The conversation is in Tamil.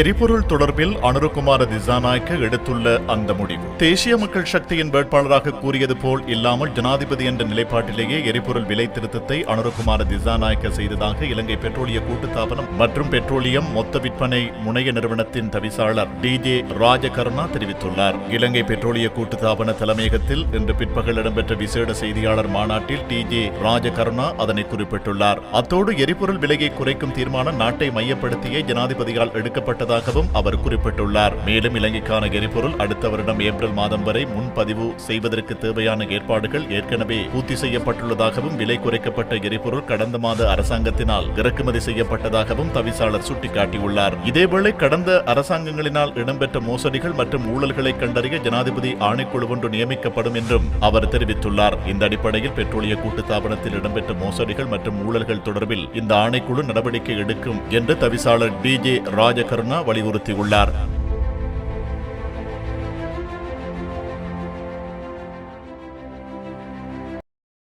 எரிபொருள் தொடர்பில் அனுருகுமார திசாநாயக்க எடுத்துள்ள அந்த முடிவு. தேசிய மக்கள் சக்தியின் வேட்பாளராக கூறியது போல் இல்லாமல் ஜனாதிபதி என்ற நிலைப்பாட்டிலேயே எரிபொருள் விலை திருத்தத்தை அனுருகுமார திசாநாயக்க செய்ததாக இலங்கை பெட்ரோலிய கூட்டுத்தாபனம் மற்றும் பெட்ரோலியம் மொத்த விற்பனை முனைய நிறுவனத்தின் தவிசாளர் டிஜே ராஜகருணா தெரிவித்துள்ளார். இலங்கை பெட்ரோலிய கூட்டுத்தாபன தலைமையகத்தில் இன்று பிற்பகல் இடம்பெற்ற விசேட செய்தியாளர் மாநாட்டில் டிஜே ராஜகருணா அதனை குறிப்பிட்டுள்ளார். அத்தோடு எரிபொருள் விலையை குறைக்கும் தீர்மானம் நாட்டை மையப்படுத்தியே ஜனாதிபதியால் எடுக்கப்பட்ட எடுக்கப்பட்டதாகவும் அவர் குறிப்பிட்டுள்ளார். மேலும் இலங்கைக்கான எரிபொருள் அடுத்த வருடம் ஏப்ரல் மாதம் வரை முன்பதிவு செய்வதற்கு தேவையான ஏற்பாடுகள் ஏற்கனவே பூர்த்தி செய்யப்பட்டுள்ளதாகவும் விலை குறைக்கப்பட்ட எரிபொருள் கடந்த மாத அரசாங்கத்தினால் இறக்குமதி செய்யப்பட்டதாகவும் தவிசாளர் சுட்டிக்காட்டியுள்ளார். இதேவேளை கடந்த அரசாங்கங்களினால் இடம்பெற்ற மோசடிகள் மற்றும் ஊழல்களை கண்டறிய ஜனாதிபதி ஆணைக்குழு ஒன்று நியமிக்கப்படும் என்றும் அவர் தெரிவித்துள்ளார். இந்த அடிப்படையில் பெட்ரோலிய கூட்டுத்தாபனத்தில் இடம்பெற்ற மோசடிகள் மற்றும் ஊழல்கள் தொடர்பில் இந்த ஆணைக்குழு நடவடிக்கை எடுக்கும் என்று தவிசாளர் டி ஜே. ராஜகருணா வலியுறுத்தியுள்ளார்.